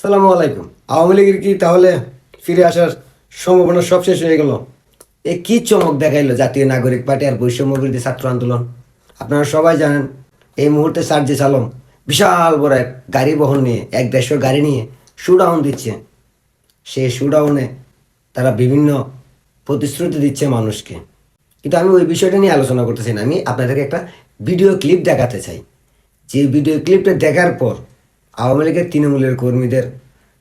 সালামু আলাইকুম। আওয়ামী লীগের কি তাহলে ফিরে আসার সম্ভাবনা সব শেষ হয়ে গেল? এ কি চমক দেখাইলো জাতীয় নাগরিক পার্টি আর বৈষম্য বিরোধী ছাত্র আন্দোলন? আপনারা সবাই জানেন, এই মুহূর্তে সার্জিস আলম বিশাল বড় এক গাড়ি বহন নিয়ে, এক দেড়শো গাড়ি নিয়ে শুডাউন দিচ্ছে। সেই শুডাউনে তারা বিভিন্ন প্রতিশ্রুতি দিচ্ছে মানুষকে। কিন্তু আমি ওই বিষয়টা নিয়ে আলোচনা করতেছি না। আমি আপনাদেরকে একটা ভিডিও ক্লিপ দেখাতে চাই। যে ভিডিও ক্লিপটা দেখার পর আওয়ামী লীগের তৃণমূলের কর্মীদের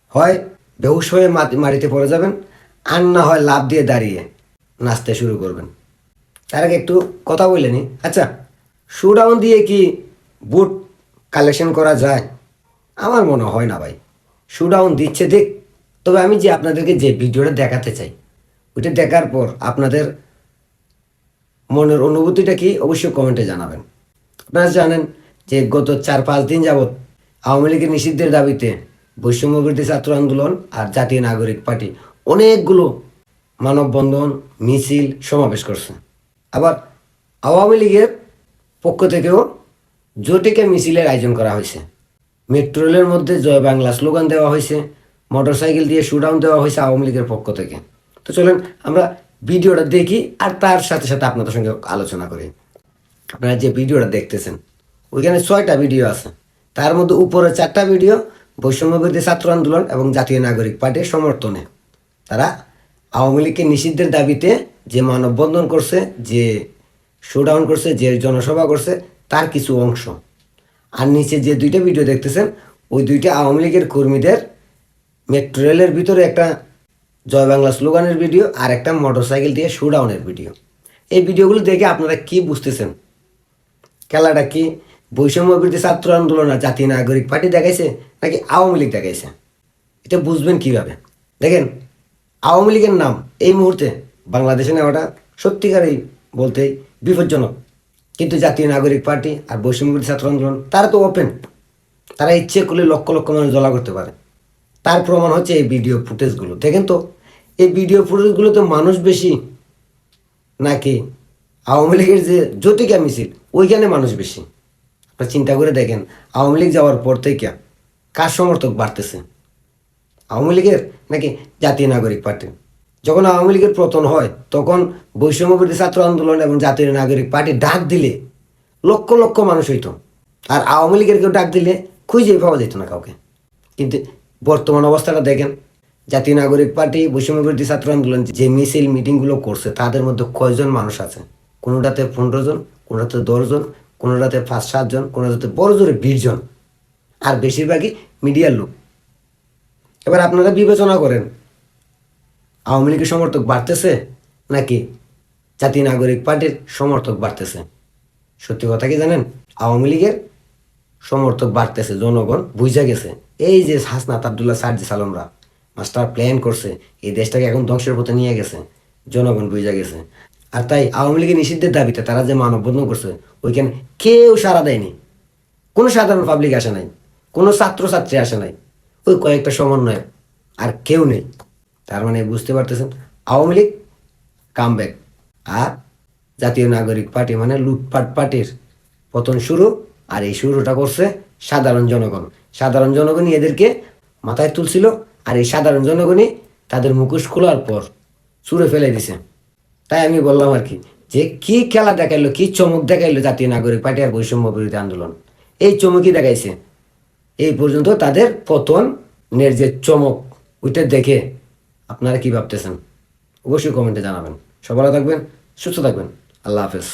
হয় বেহুশ হয়ে মাটি- মাটিতে পড়ে যাবেন, আর না হয় লাভ দিয়ে দাঁড়িয়ে নাচতে শুরু করবেন। তার আগে একটু কথা বলে নি আচ্ছা শুডাউন দিয়ে কি বুট কালেকশন করা যায়? আমার মনে হয় না ভাই। শুডাউন দিচ্ছে দেখ। তবে আমি যে আপনাদেরকে যে ভিডিওটা দেখাতে চাই, ওইটা দেখার পর আপনাদের মনের অনুভূতিটা কি অবশ্যই কমেন্টে জানাবেন। আপনারা জানেন যে গত চার পাঁচ দিন যাবৎ আওয়ামী লীগের নিষিদ্ধের দাবিতে বৈষম্যবিরোধী ছাত্র আন্দোলন আর জাতীয় নাগরিক পার্টি অনেকগুলো মানববন্ধন, মিছিল সমাবেশ করছে। আবার আওয়ামী লীগের পক্ষ থেকেও জোটিকে মিছিলের আয়োজন করা হয়েছে। মেট্রো রেলের মধ্যে জয় বাংলা স্লোগান দেওয়া হয়েছে, মোটরসাইকেল দিয়ে শুডাউন দেওয়া হয়েছে আওয়ামী লীগের পক্ষ থেকে। তো চলেন, আমরা ভিডিওটা দেখি আর তার সাথে সাথে আপনাদের সঙ্গে আলোচনা করি। আপনারা যে ভিডিওটা দেখতেছেন, ওইখানে ছয়টা ভিডিও আছে। তার মধ্যে উপরে চারটা ভিডিও বৈষম্যবিরোধী ছাত্র আন্দোলন এবং জাতীয় নাগরিক পার্টির সমর্থনে। তারা আওয়ামী লীগকে নিষিদ্ধের দাবিতে যে মানববন্ধন করছে, যে শোডাউন করছে, যে জনসভা করছে, তার কিছু অংশ। আর নিচে যে দুইটা ভিডিও দেখতেছেন, ওই দুইটা আওয়ামী লীগের কর্মীদের মেট্রো রেলের ভিতরে একটা জয় বাংলা স্লোগানের ভিডিও আর একটা মোটরসাইকেল দিয়ে শোডাউনের ভিডিও এই ভিডিওগুলো দেখে আপনারা কি বুঝতেছেন? খেলাটা কি? বৈষম্য বিরোধী ছাত্র আন্দোলন আর জাতীয় নাগরিক পার্টি দেখাইছে নাকি আওয়ামী লীগ দেখাইছে? এটা বুঝবেন কীভাবে? দেখেন, আওয়ামী লীগের নাম এই মুহূর্তে বাংলাদেশে নেওয়াটা সত্যিকারই বলতে বিপজ্জনক। কিন্তু জাতীয় নাগরিক পার্টি আর বৈষম্য বিরোধী ছাত্র আন্দোলন, তারা তো ওপেন তারা ইচ্ছে করলে লক্ষ লক্ষ মানুষ জ্বলা করতে পারে। তার প্রমাণ হচ্ছে এই ভিডিও ফুটেজগুলো দেখেন তো, এই ভিডিও ফুটেজগুলোতে মানুষ বেশি নাকি আওয়ামী লীগের যে জটিকা মিছিল, ওইখানে মানুষ বেশি। আপনারা চিন্তা করে দেখেন, আওয়ামী লীগ যাওয়ার পর থেকে কার সমর্থক বাড়তেছে? আওয়ামী লীগের নাকি জাতীয় নাগরিক পার্টি? যখন আওয়ামী লীগের পতন হয়, তখন বৈষম্যবিরোধী ছাত্র আন্দোলন এবং জাতীয় নাগরিক পার্টি ডাক দিলে লক্ষ লক্ষ মানুষ হইত। আর আওয়ামী লীগের কেউ ডাক দিলে খুঁজে পাওয়া যেত না কাউকে। কিন্তু বর্তমান অবস্থাটা দেখেন, জাতীয় নাগরিক পার্টি, বৈষম্যবিরোধী ছাত্র আন্দোলন যে মিছিল, মিটিংগুলো করছে, তাদের মধ্যে কয়জন মানুষ আছে? কোনোটাতে পনেরো জন, কোনোটাতে দশজন কোনোটাতে পাঁচ সাতজন কোনোটাতে বড় জোরে বিশ জন। আর বেশিরভাগই মিডিয়ার লোক। এবার আপনারা বিবেচনা করেন, আওয়ামী লীগের সমর্থক বাড়তেছে নাকি জাতীয় নাগরিক পার্টির সমর্থক বাড়তেছে? সত্যি কথা কি জানেন? আওয়ামী লীগের সমর্থক বাড়তেছে, জনগণ বুঝা গেছে। এই যে হাসনাত আবদুল্লাহ সার্জি সালমরা মাস্টার প্ল্যান করছে, এই দেশটাকে এখন ধ্বংসের পথে নিয়ে গেছে, জনগণ বুঝা গেছে। আর তাই আওয়ামী লীগের নিষিদ্ধের দাবিতে তারা যে মানববন্ধন করছে, ওইখানে কেউ সাড়া দেয়নি। কোনো সাধারণ পাবলিক আসে নাই, কোনো ছাত্রছাত্রী আসে নাই, ওই কয়েকটা সমন্বয় আর কেউ নেই। তার মানে বুঝতে পারতেছেন, আওয়ামী লীগ কাম ব্যাক আর জাতীয় নাগরিক পার্টি মানে লুটপাট পার্টির পতন শুরু, আর এই শুরুটা করছে সাধারণ জনগণ। সাধারণ জনগণই এদেরকে মাথায় তুলছিল, আর এই সাধারণ জনগণই তাদের মুখোশ খোলার পর ছুঁড়ে ফেলে দিছে। তাই আমি বললাম আর কি, যে কি খেলা দেখাইলো, কি চমক দেখাইলো জাতীয় নাগরিক পার্টি আর বৈষম্য বিরোধী আন্দোলন? এই চমকই দেখাইছে। এই পর্যন্ত তাদের পতনের যে চমক, ওইটা দেখে আপনারা কি ভাবতেছেন? অবশ্যই কমেন্টে জানাবেন। সবাই থাকবেন, সুস্থ থাকবেন। আল্লাহ হাফেজ।